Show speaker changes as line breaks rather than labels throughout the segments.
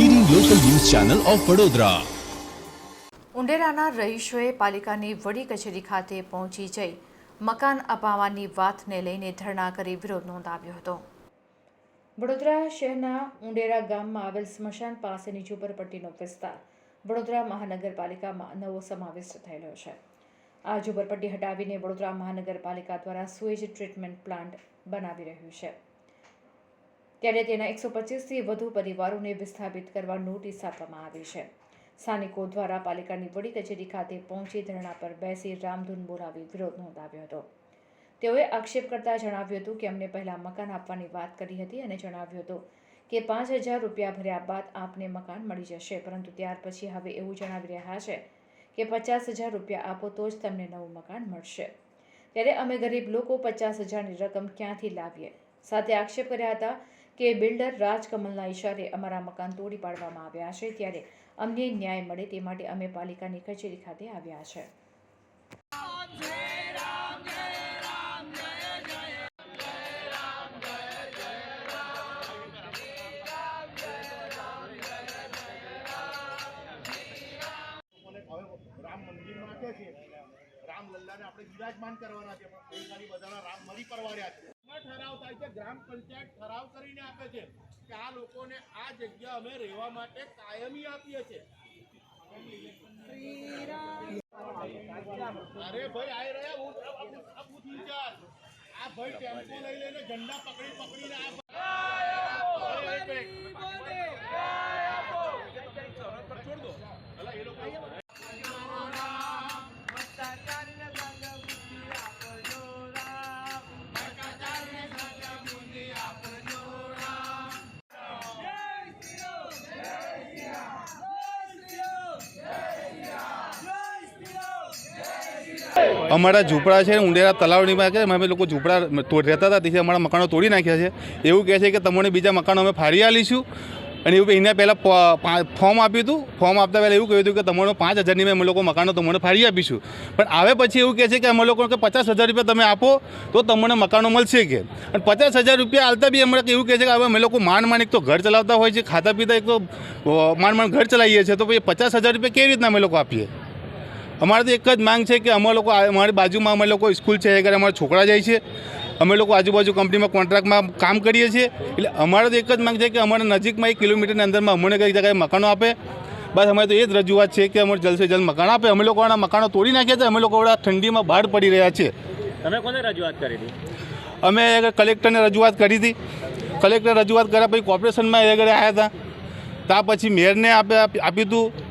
Channel of Vadodara
ઉંડેરાના રહીશોએ પાલિકાની વડી કચેરી ખાતે પહોંચી જઈ મકાન અપાવવાની વાતને લઈને ધરણા કરી વિરોધ નોંધાવ્યો હતો. વડોદરા શહેરના ઉંડેરા ગામમાં આવેલ સ્મશાન પાસેની ઝુંપડપટ્ટીનો વિસ્તાર વડોદરા મહાનગરપાલિકામાં નવો સમાવિષ્ટ થયેલો છે. આ ઝુંપડપટ્ટી હટાવીને વડોદરા મહાનગરપાલિકા દ્વારા સુએજ ટ્રીટમેન્ટ પ્લાન્ટ બનાવી રહ્યું છે. ત્યારે તેના એકસો પચીસથી વધુ પરિવારોને વિસ્થાપિત કરવા નોટિસ આપવામાં આવી છે. સ્થાનિકો દ્વારા પાલિકાની વડી કચેરી ખાતે પહોંચી ધરણા પર બેસી રામધૂન બોલાવી વિરોધ નોંધાવ્યો હતો. તેઓએ આક્ષેપ કરતા જણાવ્યું હતું કે અમને પહેલાં મકાન આપવાની વાત કરી હતી અને જણાવ્યું હતું કે પાંચ હજાર રૂપિયા ભર્યા બાદ આપને મકાન મળી જશે, પરંતુ ત્યાર પછી હવે એવું જણાવી રહ્યા છે કે પચાસ હજાર રૂપિયા આપો તો જ તમને નવું મકાન મળશે. ત્યારે અમે ગરીબ લોકો પચાસ હજારની રકમ ક્યાંથી લાવીએ? સાથે આક્ષેપ કર્યા હતા કે બિલ્ડર રાજકમલના ઇશારે અમારા મકાન તોડી પાડવામાં આવ્યા છે ત્યારે અમને ન્યાય મળે તે માટે અમે પાલિકાની કચેરી ખાતે આવ્યા છે.
રામ મંદિરમાં રામ લલ્લાને આપણે વિરાજમાન કરવાના છે, પણ ખાલી બધાના રામ મરી પરવાડ્યા છે. ઠરાવ થાય છે ગ્રામ પંચાયત ઠરાવ કરીને આપે છે કે આ લોકોને આ જગ્યા અમે રહેવા માટે કાયમી આપીએ છીએ અરે ભાઈ આઈ રહ્યા હું આ ભાઈ ટેમ્પો લઈ લઈને ઝંડા પકડી પકડીને આ ભાઈ- એક મિનિટ. છોડ દો એ લોકો
અમારા ઝૂંપડા છે, ઉંડેરા તલાવની પાસે અમે લોકો ઝૂંપડા રહેતા હતા તેથી અમારા મકાનો તોડી નાખ્યા છે. એવું કહે છે કે તમને બીજા મકાનો અમે ફાળી આલીશું. અને એવું એના પહેલાં ફોર્મ આપ્યું હતું. ફોર્મ આપતા પહેલાં એવું કહ્યું હતું કે તમારો પાંચ હજારની અમે લોકો મકાનો તમને ફાળી આપીશું. પણ આવે પછી એવું કહે છે કે અમે લોકો કે પચાસ હજાર રૂપિયા તમે આપો, તો તમને મકાનો મળશે કે. અને પચાસ હજાર રૂપિયા આલતા બી અમારે એવું કહે છે કે હવે અમે લોકો માંડ માંડ એક તો ઘર ચલાવતા હોય છે ખાતા પીતા એક તો માંડ માંડ ઘર ચલાવીએ છીએ, તો પછી પચાસ હજાર રૂપિયા કેવી રીતના અમે લોકો આપીએ? અમારે તો એક જ માંગ છે કે અમે લોકો અમારી બાજુમાં અમે લોકો સ્કૂલ છે એ ઘરે અમારા છોકરા જાય છે. અમે લોકો આજુબાજુ કંપનીમાં કોન્ટ્રાક્ટમાં કામ કરીએ છીએ. એટલે અમારે તો એક જ માંગ છે કે અમારે નજીકમાં એક કિલોમીટરની અંદરમાં અમને કઈ જગ્યાએ મકાનો આપે. બસ અમારે તો એ જ રજૂઆત છે કે અમારે જલ્દ જલ્દ મકાન આપે. અમે લોકોના મકાનો તોડી નાખ્યા છે અમે લોકો ઠંડીમાં બહાર પડી રહ્યા છે.
તમે કોને રજૂઆત કરી હતી?
અમે કલેક્ટરને રજૂઆત કરી હતી. કલેક્ટર રજૂઆત કર્યા પછી કોર્પોરેશનમાં એ ઘરે આવ્યા હતા. ત્યાં પછી મેયરને આપે આપ્યું હતું.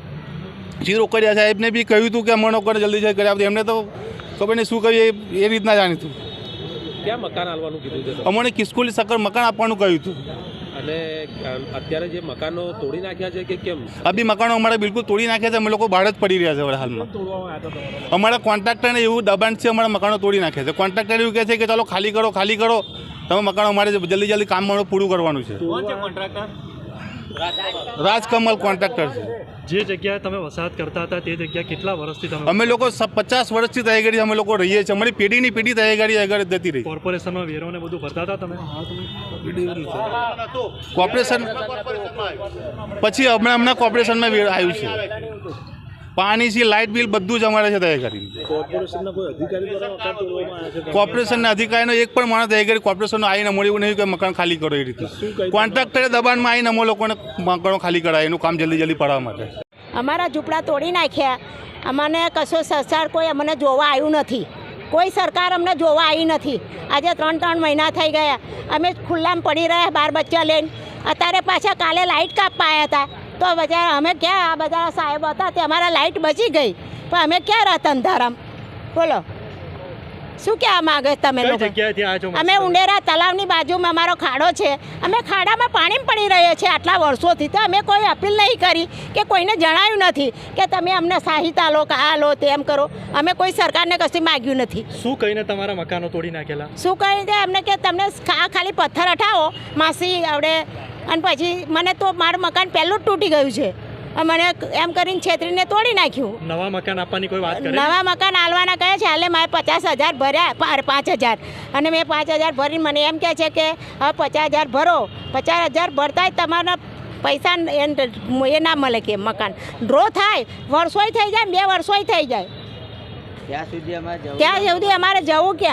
જીરો કર્યા સાહેબને બી કહ્યું હતું કે અમને લોકોને જલ્દી જલ્દી કરી આપજો એમને તો ખબર નહીં શું કહ્યું એ- એ રીતના જાણીતું.
ક્યાં મકાન આપવાનું કીધું છે
અમને કિસ્કુલી સકર મકાન આપવાનું કહ્યું હતું.
અને અત્યારે જે મકાનો તોડી નાખ્યા છે કે કેમ?
આ બી મકાનો અમારે બિલકુલ તોડી નાખ્યા છે અમે લોકો ભાડે જ પડી રહ્યા છે હવે હાલમાં અમારા કોન્ટ્રાક્ટરને એવું દબાણ છે અમારા મકાનો તોડી નાખ્યા છે. કોન્ટ્રાક્ટર એવું કહે છે કે ચાલો ખાલી કરો ખાલી કરો. તમે મકાનો અમારે જલ્દી જલ્દી કામ પૂરું કરવાનું છે.
કોણ છે કોન્ટ્રાક્ટર?
રાજકમલ કોન્ટ્રાક્ટર છે.
જે જગ્યાએ તમે વસાહત કરતા હતા તે જગ્યા કેટલા વર્ષથી તમે
અમે લોકો પચાસ વર્ષથી તૈયારી અમે લોકો રહીએ છીએ. અમારી પેઢીની પેઢી તૈયારી આગળ જતી રહી.
કોર્પોરેશનમાં વેરો ને બધું ભરતા હતા તમે?
કોર્પોરેશન પછી હમણાં હમણાં કોર્પોરેશનમાં વેર આવ્યું છે. પાણી છે લાઇટ બિલ બધું જ અમારે છે તૈયારી
કોર્પોરેશન કોઈ અધિકારી દ્વારા મકાન તોડવામાં આવ્યા છે?
કોર્પોરેશનના અધિકારીનો એક પણ માણસ તૈયારી કોર્પોરેશનનો આવીને મળ્યું નહીં કે મકાન ખાલી કરો એ રીતે. કોન્ટ્રાક્ટરે દબાણમાં આવીને અમે લોકોને મકાનો ખાલી કરાય એનું કામ જલ્દી જલ્દી પડાવવા માટે.
અમારા ઝૂંપડા તોડી નાખ્યા. અમને કશો સરકાર કોઈ અમને જોવા આવ્યું નથી. કોઈ સરકાર અમને જોવા આવી નથી. આજે ત્રણ ત્રણ મહિના થઈ ગયા. અમે ખુલ્લામાં પડી રહ્યા બાર બચ્ચા લઈને. અત્યારે પાછા કાલે લાઇટ કાપવા આવ્યા હતા. તો બધા અમે ક્યાં આ બધા સાહેબ હતા તે અમારા લાઇટ બચી ગઈ. પણ અમે ક્યાં રહેતા અંધારામ? બોલો. શું કહેવા માંગે તમે લોકો? અમે ઉંડેરા તલાવની બાજુમાં અમારો ખાડો છે. અમે ખાડામાં પાણી પડી રહીએ છીએ આટલા વર્ષોથી. તો અમે કોઈ અપીલ નહીં કરી કે કોઈને જણાયું નથી કે તમે અમને સાહિતા લો કે આ લો તેમ કરો. અમે કોઈ સરકારને કશું માગ્યું નથી.
શું કહીને તમારા મકાનો તોડી નાખેલા?
શું કહી દે અમને કે તમને ખાલી પથ્થર હટાવો. માસી આવડે અને પછી મને તો મારું મકાન પહેલું જ તૂટી ગયું છે. મને એમ કરીને છેતરીને તોડી નાખ્યું.
નવા મકાન આપવાની કોઈ વાત કરી?
નવા મકાન આલવાના કહે છે હાલે મારે પચાસ હજાર ભર્યા પાંચ હજાર. અને મેં પાંચ હજાર ભરીને મને એમ કહે છે કે હવે પચાસ હજાર ભરો. પચાસ હજાર ભરતાય તમારા પૈસા એ એ ના મળે કે મકાન. ડ્રો થાય વર્ષોય થઈ જાય બે વર્ષોય થઈ જાય.
ત્યાં સુધી અમારે
ત્યાં સુધી અમારે જવું ક્યાં?